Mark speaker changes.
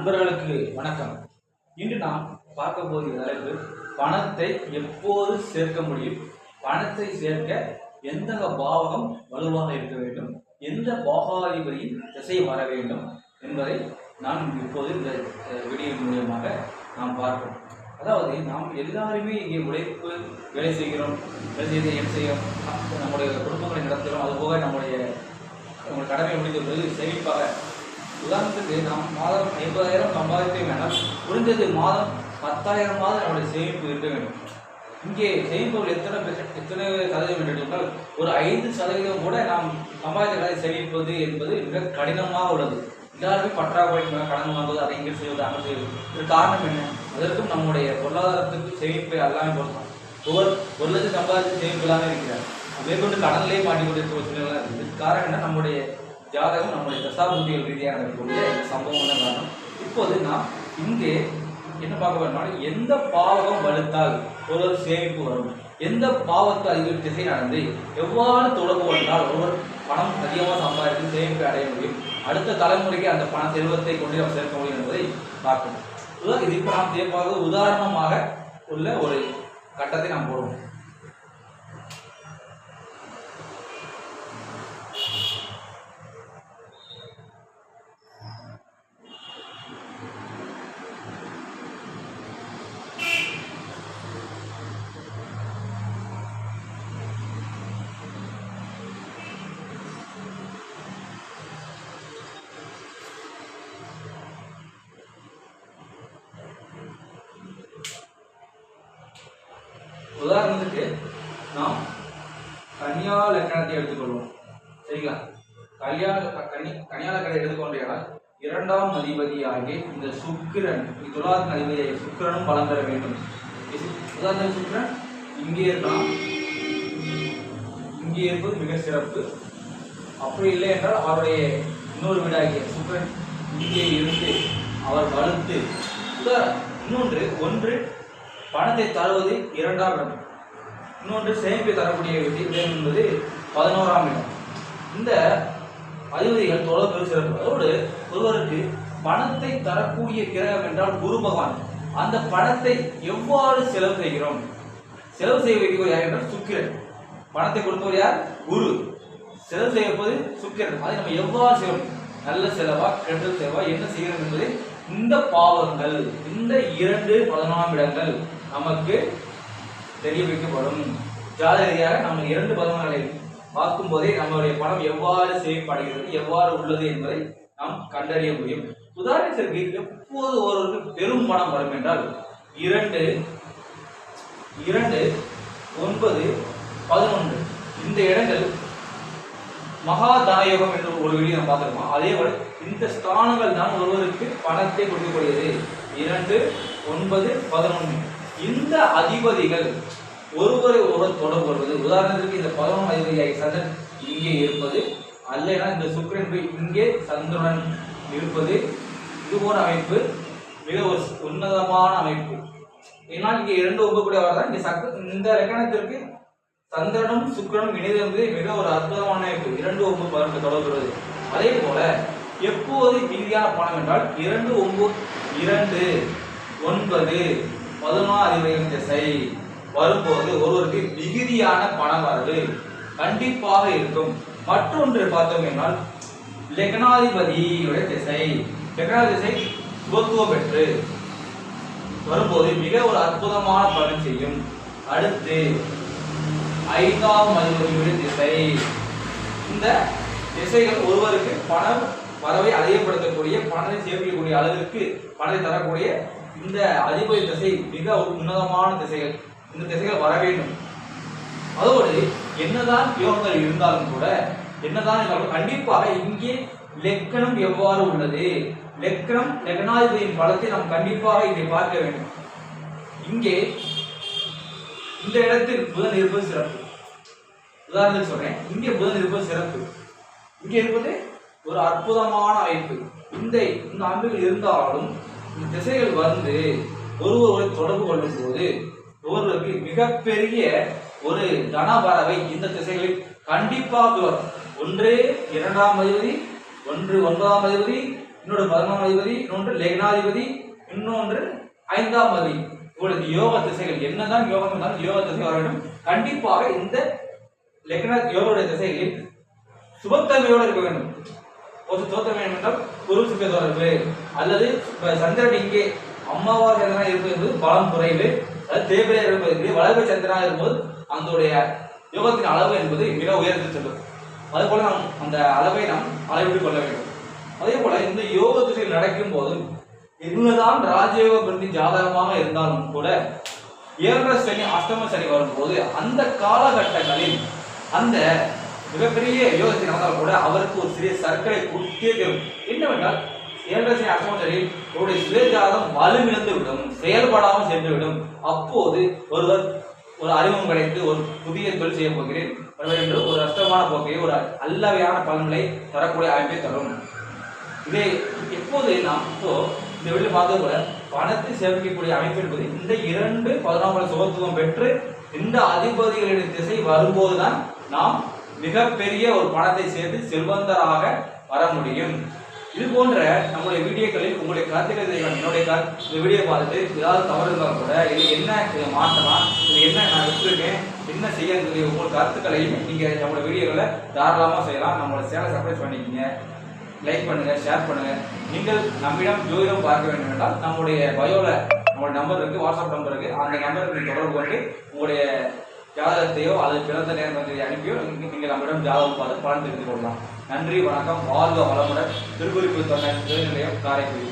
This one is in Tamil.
Speaker 1: நண்பர்களுக்கு வணக்கம். இன்று நாம் பார்க்க போகிற தலைப்பு பணத்தை எப்போது சேர்க்க முடியும்? பணத்தை சேர்க்க எந்த பாவகம் வலுவாக இருக்க வேண்டும்? எந்த பாகாதிபதியின் திசை வர வேண்டும்? என்பதை நாம் இப்போது இந்த அஹ், வீடியோ மூலியமாக நாம் பார்ப்போம். அதாவது நாம் எல்லாருமே இங்கே உழைப்பு வேலை செய்கிறோம் வேலை செய்து என்ன செய்யும் நம்முடைய குடும்பங்களை நடத்துகிறோம். அதுபோக நம்முடைய நம்முடைய கடமை முடிந்த பிறகு சேமிப்பாக உதாரணத்துக்கு நாம் மாதம் ஐம்பதாயிரம் சம்பாதிக்க வேண்டாம் குறைந்தது மாதம் பத்தாயிரமாவது நம்முடைய சேமிப்பு இருக்க வேண்டும். இங்கே சேமிப்புகள் எத்தனை பெர்சென்ட் எத்தனை சதவீதம் என்று சொன்னால் ஒரு ஐந்து சதவீதம் கூட நாம் சம்பாதித்த சேமிப்பது என்பது மிக கடினமாக உள்ளது. எல்லாருமே பற்றாக்குறை கடன் வாங்குவது அதை இங்கே செய்வது அங்கே செய்வது. இது காரணம் என்ன? அதற்கும் நம்முடைய பொருளாதாரத்துக்கு சேமிப்பை எல்லாமே பொருத்தம் ஒவ்வொரு ஒரு லட்சம் சம்பாதிச்சு சேமிப்பு இல்லாமல் இருக்கிறார். மேற்கொண்டு கடன்லேயே மாட்டிக்கொண்டிருக்கிற ஒரு சூழ்நிலை இருக்குது காரணம் என்ன? நம்முடைய ஜாதகம் நம்முடைய தசாபுத்திகள் ரீதியாக நடக்கக்கூடிய இந்த சம்பவம் காரணம்? இப்போது நாம் இங்கே என்ன பார்க்க வேணும்னா எந்த பாவகம் வலுத்தால் ஒரு சேமிப்பு வரும். எந்த பாவத்தை அதிக திசை நடந்து எவ்வாறு தொடர்பு கொண்டால் ஒருவர் பணம் அதிகமாக சம்பாதித்து சேமிப்பை அடைய முடியும்? அடுத்த தலைமுறைக்கு அந்த பண செல்வத்தை கொண்டு நாம் சேர்க்க முடியும் என்பதை பார்க்கணும். இது இப்போ நாம் சேர்ப்பாக உதாரணமாக உள்ள ஒரு கட்டத்தை நாம் போடுவோம். உதாரணத்துக்கு நாம் கன்னியா லக்கணத்தை எடுத்துக்கொள்வோம். சரிங்களா? கல்யாண கனி கன்னியா லக்கணத்தை எடுத்துக்கொண்டால் இரண்டாம் அதிபதியாகிய இந்த சுக்கிரன் துலாத்தின் அதிபதியாகிய சுக்கிரனும் பலம் பெற வேண்டும். உதாரணத்துக்கு சுக்கிரன் இங்கே இருக்கலாம். இங்கே இருப்பது மிக சிறப்பு. அப்படி இல்லை என்றால் அவருடைய இன்னொரு வீடாகிய சுக்கிரன் இங்கே இருந்து அவர் வலுத்து. இன்னொன்று ஒன்று பணத்தை தருவது இரண்டாம் இடம். இன்னொன்று சேமிப்பை தரக்கூடிய இடம் என்பது பதினோராம் இடம். இந்த அதிபதிகள் தொடர்பு சிறப்பு. அதோடு ஒருவருக்கு பணத்தை தரக்கூடிய கிரகம் என்றால் குரு பகவான். அந்த பணத்தை எவ்வாறு செலவு செய்கிறோம்? செலவு செய்ய வைப்பவர் யார் என்றால் சுக்கிரன். பணத்தை கொடுப்பவர் யார்? குரு. செலவு செய்யப்பது சுக்கிரன். அதை நம்ம எவ்வாறு செய்யணும்? நல்ல செலவா கெட்டல் செலவா என்ன செய்கிறோம் என்பது இந்த பாவங்கள் இந்த இரண்டு பதினொன்றாம் இடங்கள் நமக்கு தெரிய வைக்கப்படும் ஜாத ரீதியாக நம்ம இரண்டு பதினொன்றை பார்க்கும் போதே நம்மளுடைய பணம் எவ்வாறு சேமிப்படைகிறது எவ்வாறு உள்ளது என்பதை நாம் கண்டறிய முடியும். உதாரணத்திற்கு எப்போது ஒருவருக்கு பெரும் பணம் வரும் என்றால் இரண்டு இரண்டு ஒன்பது பதினொன்று இந்த இடங்கள் மகா தானயோகம் என்று ஒரு வீடியோ நம்ம பார்த்துருக்கோம். அதே போல இந்த ஸ்தானங்கள் தான் ஒருவருக்கு பணத்தை கொடுக்கக்கூடியது. இரண்டு ஒன்பது பதினொன்று இந்த அதிபதிகள் ஒருவரை ஒருவர் தொடர்பு உதாரணத்திற்கு இந்த பதினொன்று அதிபதியாகிய சந்திரன் இங்கே இருப்பது அல்லனா இந்த சுக்கிரன் போய் இங்கே சந்திரன் இருப்பது. இது போன்ற அமைப்பு மிக ஒரு உன்னதமான அமைப்பு. ஏன்னா இங்கே இரண்டு ஒன்பது வரதான் இங்கே சக்க இந்த லக்கணத்திற்கு சந்திரனும் சுக்கரனும் இணைந்தது மிக ஒரு அற்புதமான இரண்டு ஒன்பது பதினெட்டு தொடர்கிறது. அதே போல எப்போது மீதியான பணம் என்றால் இரண்டு ஒன்பது இரண்டு ஒன்பது பதினொன்றாம் திசை வரும்போது ஒருவருக்கு மிகுதியான பண வரவு கண்டிப்பாக இருக்கும். மற்றொன்று பார்த்தோம் என்றால் லெக்னாதிபதியுடைய திசை. லக்னாதிபதி திசை சுபத்துவம் பெற்று வரும்போது மிக ஒரு அற்புதமான பலன் செய்யும். அடுத்து ஐந்தாம் அதிபதியுடைய திசை. இந்த திசைகள் ஒருவருக்கு பணம் வரவை அதிகப்படுத்தக்கூடிய பணத்தை சேர்க்கக்கூடிய அளவிற்கு பணத்தை தரக்கூடிய இந்த அதிபதி திசை மிக ஒரு உன்னதமான திசைகள். இந்த திசைகள் வர வேண்டும். அதோடு என்னதான் யோகங்கள் இருந்தாலும் கூட என்னதான் இருந்தாலும் கண்டிப்பாக இங்கே லெக்கணம் எவ்வாறு உள்ளது? லெக்கணம் லெக்கணாதிபதியின் பலத்தை நாம் கண்டிப்பாக இங்கே பார்க்க வேண்டும். இங்கே இந்த இடத்தில் புதன் இருப்பது சிறப்பு. உதாரணத்துக்கு சொல்றேன். இங்கே புதன் இருப்பது சிறப்பு. இங்கே இருப்பது ஒரு அற்புதமான அமைப்பு. இந்த இந்த அமைப்புகள் இருந்தாலும் இந்த திசைகள் வந்து ஒருவரை தொடர்பு கொள்ளும் போது ஒருவருக்கு மிகப்பெரிய ஒரு தனவரவை இந்த திசைகளில் கண்டிப்பாக வரும் ஒன்று இரண்டாம் அதிபதி ஒன்று ஒன்பதாம் அதிபதி இன்னொரு பதினொன்றாம் அதிபதி இன்னொன்று லெக்னாதிபதி இன்னொன்று ஐந்தாம் அதிபதி. உங்களுக்கு யோக திசைகள் என்னதான் யோகம் இருந்தாலும் யோக திசை வர வேண்டும் கண்டிப்பாக இந்த லக்ன யோகோடைய திசையில் சுபத்தன்மையோடு இருக்க வேண்டும். ஒரு சுபத்தன்மை என்றால் குரு சுப தொடர்பு. அல்லது சந்திரன் இங்கே அம்மாவாக எதனா இருப்பது பலம் குறைவு அது தேவையாக இருப்பது வளர்ப்பு சந்திரனாக இருக்கும்போது அதனுடைய யோகத்தின் அளவு என்பது மிக உயர்ந்து செல்லும். அதுபோல நாம் அந்த அளவை நாம் அளவிட்டுக் கொள்ள வேண்டும். அதே போல இந்த யோக திசையில் நடக்கும் போது என்னதான் ராஜயோக பிரதி ஜாதகமாக இருந்தாலும் கூட ஏழரை சனி அஷ்டம சனி வரும்போது அந்த காலகட்டங்களில் அந்த மிகப்பெரிய யோகத்தை நடந்தால் கூட அவருக்கு ஒரு சிறிய சர்க்கரை குடித்தே தரும். என்னவென்றால் ஏழரை சனி அவருடைய சுயஜாதம் வலுவிழந்து விடும் செயல்படாமல் சென்றுவிடும். அப்போது ஒருவர் ஒரு அறிமுகம் கிடைத்து ஒரு புதிய தொழில் செய்ய போகிறேன். என்று ஒரு அஷ்டமான போக்கை ஒரு அல்லவையான பலன்களை தரக்கூடிய அமைப்பை தரும். இதை எப்போது நாம் இப்போ இந்த வெளியில் பார்த்தது கூட பணத்தை சேமிக்கக்கூடிய அமைப்பு என்பது இந்த இரண்டு பதினொன்று சுகத்துவம் பெற்று இந்த அதிபதிகளின் திசை வரும்போதுதான் நாம் மிகப்பெரிய ஒரு பணத்தை சேர்த்து செல்வந்தராக வர முடியும். இது போன்ற நம்முடைய வீடியோக்களில் உங்களுடைய கருத்துக்களை என்னுடைய கருத்து இந்த வீடியோ பார்த்துட்டு ஏதாவது தவறு இருந்தாலும் கூட இது என்ன இதை மாற்றலாம் இது என்ன நான் விட்டுருக்கேன் என்ன செய்யறது உங்கள் கருத்துக்களையும் நீங்கள் நம்மளோட வீடியோக்களை தாராளமாக செய்யலாம் நம்மளோட சேனலை சப்ரைஸ் பண்ணிக்கிங்க. லைக் பண்ணுங்க ஷேர் பண்ணுங்க. நீங்கள் நம்மிடம் ஜோதிடம் பார்க்க வேண்டும் என்றால் நம்முடைய பயோல நம்மளுடைய நம்பர் இருக்கு வாட்ஸ்அப் நம்பர் இருக்கு. அந்த நம்பருக்கு நீங்கள் தொடர்பு கொண்டு உங்களுடைய ஜாதகத்தையோ அல்லது பிறந்த நேரத்தை அனுப்பியோ நீங்கள் நம்மிடம் ஜாதகம் பார்த்து பலன் தெரிந்து கொள்ளலாம். நன்றி வணக்கம். வாழ்க வளமுடன். திருக்குறிப்பு தொண்டை நிலையம் காரைக்குடி.